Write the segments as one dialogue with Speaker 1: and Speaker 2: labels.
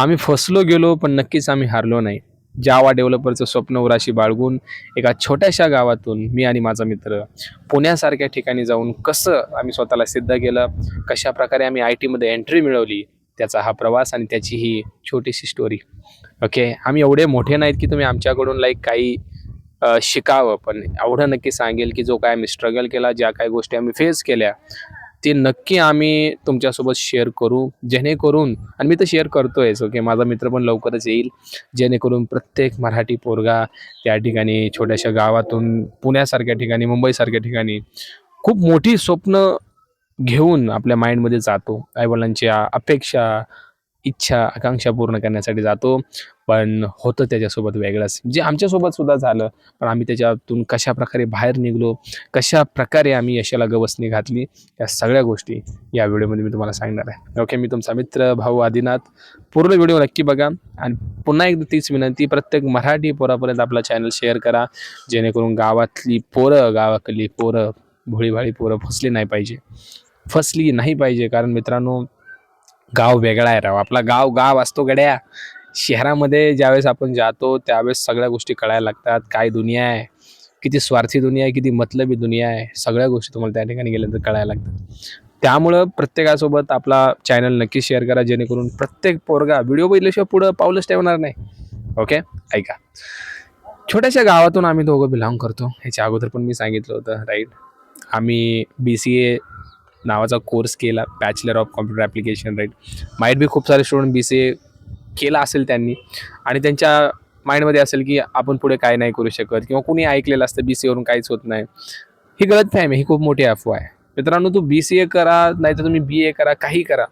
Speaker 1: आम्ही फसलो गेलो पण नक्कीच आम्ही हारलो नाही. जावा डेव्हलपरचं स्वप्न उराशी बाळगून एका छोट्याशा गावातून मी आणि माझा मित्र पुण्यासारख्या ठिकाणी जाऊन कसं आम्ही स्वतःला सिद्ध केलं कशा प्रकारे आम्ही आय टीमध्ये एंट्री मिळवली त्याचा हा प्रवास आणि त्याची ही छोटीशी स्टोरी ओके आम्ही एवढे मोठे नाहीत की तुम्ही आमच्याकडून लाईक काही शिकावं पण एवढं नक्की सांगेल की जो काय आम्ही स्ट्रगल केला ज्या काही गोष्टी आम्ही फेस केल्या ते नक्की आम्ही तुमच्यासोबत शेअर करू जेणेकरून आणि मी तर शेअर करतोयच ओके माझा मित्र पण लवकरच येईल जेणेकरून प्रत्येक मराठी पोरगा त्या ठिकाणी छोट्याशा गावातून पुण्यासारख्या ठिकाणी मुंबईसारख्या ठिकाणी खूप मोठी स्वप्न घेऊन आपल्या माइंडमध्ये जातो. आईवडिलांच्या अपेक्षा इच्छा आकांक्षा पूर्ण करण्यासाठी जातो. पण होतं त्याच्यासोबत वेगळंच. जे आमच्यासोबत सुद्धा झालं पण आम्ही त्याच्यातून कशा प्रकारे बाहेर निघलो कशा प्रकारे आम्ही यशाला गवसणी घातली या सगळ्या गोष्टी या व्हिडिओमध्ये मी तुम्हाला सांगणार आहे. ओके मी तुमचा मित्र भाऊ आदिनाथ पूर्ण व्हिडिओ नक्की बघा. आणि पुन्हा एकदा तीच विनंती प्रत्येक मराठी पोरापर्यंत आपला चॅनल शेअर करा. जेणेकरून गावातली पोरं गावाकडली पोरं भोळीभाळी पोरं फसली नाही पाहिजे. फसली नाही पाहिजे. कारण मित्रांनो गाव वेगळा आहे राव. आपला गाव गाव असतो गड्या. शहरामध्ये ज्यावेळेस आपण जातो त्यावेळेस सगळ्या गोष्टी कळायला लागतात. काय दुनिया आहे? किती स्वार्थी दुनिया आहे किती मतलबी दुनिया आहे? सगळ्या गोष्टी तुम्हाला त्या ठिकाणी गेल्यानंतर कळायला लागतात. त्यामुळं प्रत्येकासोबत आपला चॅनल नक्की शेअर करा जेणेकरून प्रत्येक पोरगा व्हिडिओ बघितल्याशिवाय पुढं पाऊलच ठेवणार नाही. ओके ऐका. छोट्याशा गावातून आम्ही दोघं बिलॉंग करतो. ह्याच्या अगोदर पण मी सांगितलं होतं राईट आम्ही बी सी ए नावाचा कोर्स केला bachelor of computer application right might be खूप सारे स्टुडंट बी सी ए केला असेल त्यांनी. आणि त्यांच्या माइंडमध्ये असेल की आपण पुढे काय नाही करू शकत किंवा कुणी ऐकलेलं असतं बी सी एवरून काहीच होत नाही. ही गलत फॅम आहे ही खूप मोठी अफवा आहे. मित्रांनो तू बी सी ए करा नाही तर तुम्ही बी ए करा काही करा.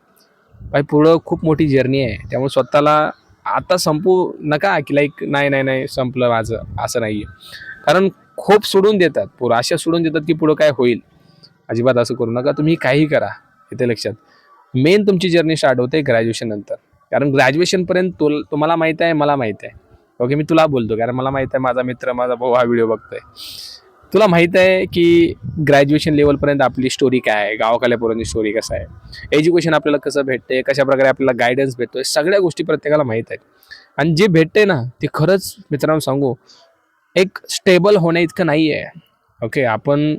Speaker 1: भाई पुढं खूप मोठी जर्नी आहे. त्यामुळे स्वतःला आता संपू नका की लाईक नाही नाही नाही संपलं माझं असं नाही आहे कारण खूप सोडून देतात पोरं अशा सोडून देतात की पुढं काय होईल. अजिबात असं करू नका. तुम्ही काही करा. इथे लक्षात. मेन तुमची जर्नी स्टार्ट होते ग्रॅज्युएशन नंतर. कारण ग्रॅज्युएशनपर्यंत तुल तुम्हाला माहीत आहे मला माहीत आहे. ओके मी तुला बोलतो कारण मला माहीत आहे माझा मित्र माझा भाऊ हा व्हिडिओ बघतोय. तुला माहीत आहे की ग्रॅज्युएशन लेवलपर्यंत आपली स्टोरी काय आहे? गावाकडल्या पोरांची स्टोरी कसं आहे? एज्युकेशन आपल्याला कसं भेटते? कशा प्रकारे आपल्याला गायडन्स भेटतोय? सगळ्या गोष्टी प्रत्येकाला माहीत आहेत. आणि जे भेटते ना ते खरंच मित्रांनो सांगू एक स्टेबल होण्या इतकं नाही आहे ओके आपण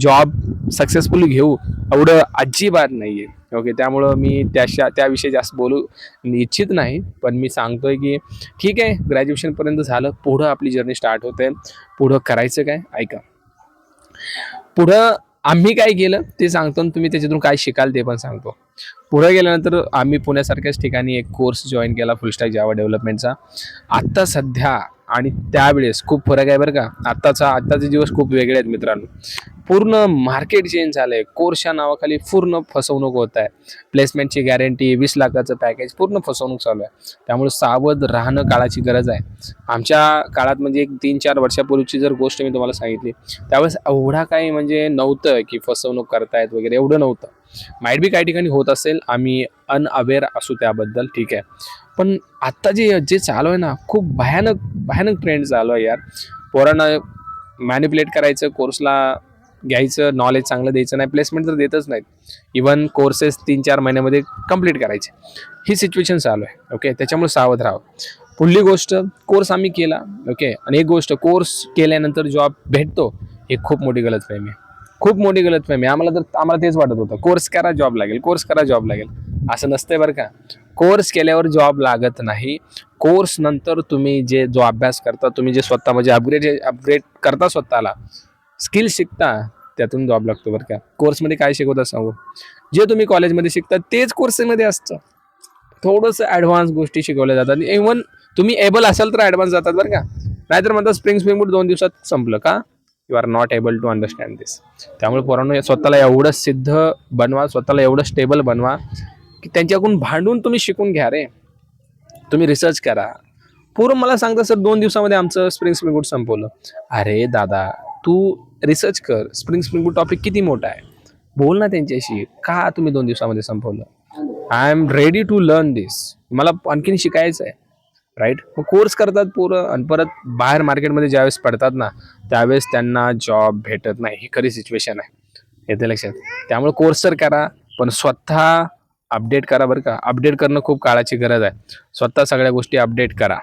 Speaker 1: जॉब सक्सेसफुली घेऊ एवढं अजिबात नाही आहे ओके त्यामुळं मी त्याशा त्याविषयी जास्त बोलू इच्छित नाही. पण मी सांगतो आहे की ठीक आहे ग्रॅज्युएशनपर्यंत झालं पुढं आपली जर्नी स्टार्ट होते. पुढं करायचं काय? ऐका. पुढं आम्ही काय केलं ते सांगतो आणि तुम्ही त्याच्यातून काय शिकाल ते पण सांगतो. पुढे गेल्यानंतर आम्ही पुण्यासारख्याच ठिकाणी एक कोर्स जॉईन केला फुलस्टॅक जावा डेव्हलपमेंटचा आत्ता सध्या आणि त्यावेळेस खूप फरक आहे बरं का. आत्ताचा आत्ताचे दिवस खूप वेगळे आहेत मित्रांनो. पूर्ण मार्केट चेंज झालं आहे कोर्सच्या नावाखाली पूर्ण फसवणूक होत आहे. प्लेसमेंटची गॅरंटी वीस लाखाचं पॅकेज पूर्ण फसवणूक चालू आहे. त्यामुळे सावध राहणं काळाची गरज आहे. आमच्या काळात म्हणजे एक तीन चार वर्षापूर्वीची जर गोष्ट मी तुम्हाला सांगितली त्यावेळेस एवढा काही म्हणजे नव्हतं की फसवणूक करतायत वगैरे एवढं नव्हतं. माईट बी काही ठिकाणी होत असेल आम्ही अनअवेअर असू त्याबद्दल ठीक आहे. पण आत्ता जे जे चालू आहे ना खूप भयानक भयानक ट्रेंड चालू आहे यार. पोरांना मॅन्युपुलेट करायचं कोर्सला घ्यायचं नॉलेज चांगलं द्यायचं नाही प्लेसमेंट तर देतच नाहीत. इवन कोर्सेस तीन चार महिन्यामध्ये कंप्लीट करायचे. ही सिच्युएशन चालू आहे ओके त्याच्यामुळे सावध राहावं. पुढली गोष्ट कोर्स आम्ही केला ओके आणि एक गोष्ट कोर्स केल्यानंतर जॉब भेटतो हे खूप मोठी गलतफहमी आहे. खूप मोठी गलतफहमी आहे. आम्हाला तर आम्हाला तेच वाटत होतं. कोर्स करा जॉब लागेल. कोर्स करा जॉब लागेल. असं नसतंय बरं का. कोर्स केल्यावर जॉब लागत नाही. कोर्स नंतर तुम्ही जे जो अभ्यास करता तुम्ही जे स्वतः म्हणजे अपग्रेड अपग्रेड करता स्वतःला स्किल शिकता त्यातून जॉब लागतो बरं का. कोर्समध्ये काय शिकवता सांगू? जे तुम्ही कॉलेजमध्ये शिकता तेच कोर्समध्ये असतं. थोडंसं ॲडव्हान्स गोष्टी शिकवल्या जातात. इव्हन तुम्ही एबल असाल तर ॲडव्हान्स जातात बरं का. नाहीतर म्हणतात स्प्रिंग स्प्रिंग बूट दोन दिवसात संपलं का? You are not able to understand this त्यामुळे पोरांनो स्वतःला एवढं सिद्ध बनवा स्वतःला एवढं स्टेबल बनवा. की त्यांच्याकडून भांडून तुम्ही शिकून घ्या रे. तुम्ही रिसर्च करा. पूर्ण मला सांगता सर दोन दिवसामध्ये आमचं स्प्रिंग स्प्रिंग बूट संपवलं. अरे दादा तू रिसर्च कर. स्प्रिंग स्प्रिंग बूट टॉपिक किती मोठा आहे? बोल ना त्यांच्याशी. का तुम्ही दोन दिवसामध्ये संपवलं? I am ready to learn this मला आणखीन शिकायचं आहे राईट मग कोर्स करतात पोरं आणि परत बाहेर मार्केटमध्ये ज्यावेळेस पडतात ना त्यावेळेस त्यांना जॉब भेटत नाही. ही खरी सिच्युएशन आहे. येते लक्षात. त्यामुळे कोर्स तर करा पण स्वतः अपडेट करा बरं का. अपडेट करणं खूप काळाची गरज आहे. स्वतः सगळ्या गोष्टी अपडेट करा.